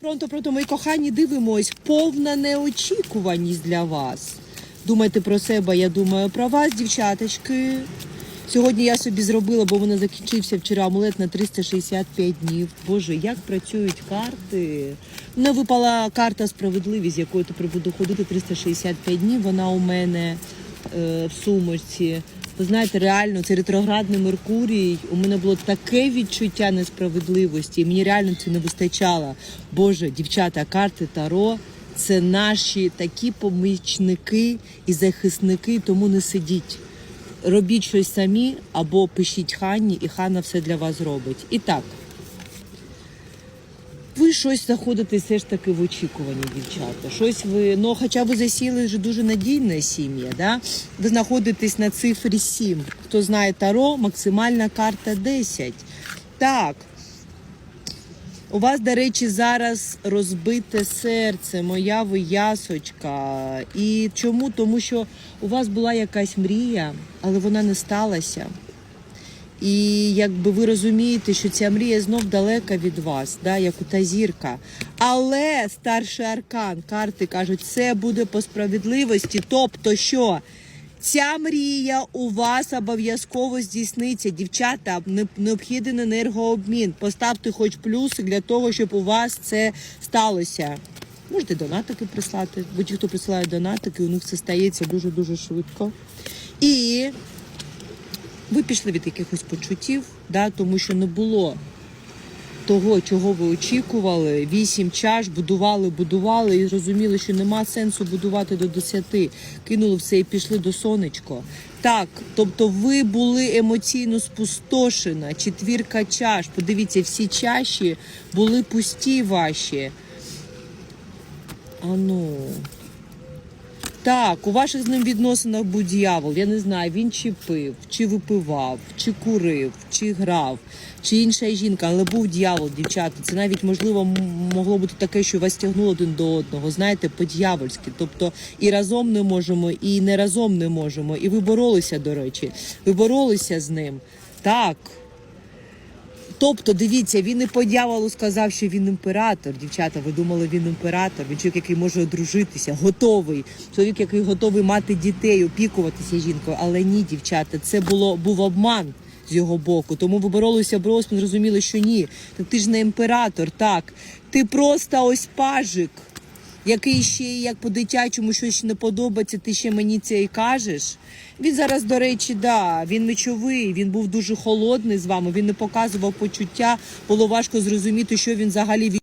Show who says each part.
Speaker 1: Пронто, пронто, мої кохані, дивимось. Повна неочікуваність для вас. Думайте про себе, я думаю про вас, дівчаточки. Сьогодні я собі зробила, бо вона закінчився вчора амулет на 365 днів. Боже, як працюють карти. Мене випала карта справедливість, з якою тепер буду ходити 365 днів. Вона у мене е, в сумочці. Знаєте, реально, це ретроградний Меркурій. У мене було таке відчуття несправедливості. і Мені реально це не вистачало. Боже, дівчата, карти Таро це наші такі помічники і захисники, тому не сидіть. Робіть щось самі або пишіть Ханні, і хана все для вас робить. І так. Ви щось знаходите все ж таки в очікуванні, дівчата. Щось ви, ну хоча ви засіли вже дуже надійна сім'я, да? ви знаходитесь на цифрі 7. Хто знає Таро, максимальна карта 10. Так. У вас, до речі, зараз розбите серце, моя виясочка. І чому? Тому що у вас була якась мрія, але вона не сталася. І якби ви розумієте, що ця мрія знов далека від вас, да, як у та зірка. Але старший аркан карти кажуть, це буде по справедливості. Тобто, що ця мрія у вас обов'язково здійсниться. Дівчата, не- необхідний енергообмін. Поставте хоч плюси для того, щоб у вас це сталося. Можете донатики прислати, бо ті, хто присилає донатики, у них це стається дуже дуже швидко. І ви пішли від якихось почуттів, да, тому що не було того, чого ви очікували. Вісім чаш будували, будували і зрозуміли, що нема сенсу будувати до десяти. Кинули все і пішли до сонечко. Так, тобто ви були емоційно спустошена, четвірка чаш. Подивіться, всі чаші були пусті ваші. Ану. Так, у ваших з ним відносинах був дьявол. Я не знаю, він чи пив, чи випивав, чи курив, чи грав, чи інша жінка, але був дьявол, дівчата. Це навіть можливо могло бути таке, що вас тягнуло один до одного. Знаєте, по-дьявольськи. Тобто і разом не можемо, і не разом не можемо. І ви боролися, до речі. Ви боролися з ним. Так. Тобто, дивіться, він і по дьяволу сказав, що він імператор. Дівчата, ви думали, він імператор, він чоловік, який може одружитися, готовий. Чоловік, який готовий мати дітей, опікуватися жінкою. Але ні, дівчата, це було був обман з його боку. Тому ви боролися, боролися, ми зрозуміли, що ні. Так ти ж не імператор, так. Ти просто ось пажик, який ще як по-дитячому щось не подобається, ти ще мені це і кажеш. Він зараз, до речі, да, він мечовий, він був дуже холодний з вами, він не показував почуття, було важко зрозуміти, що він взагалі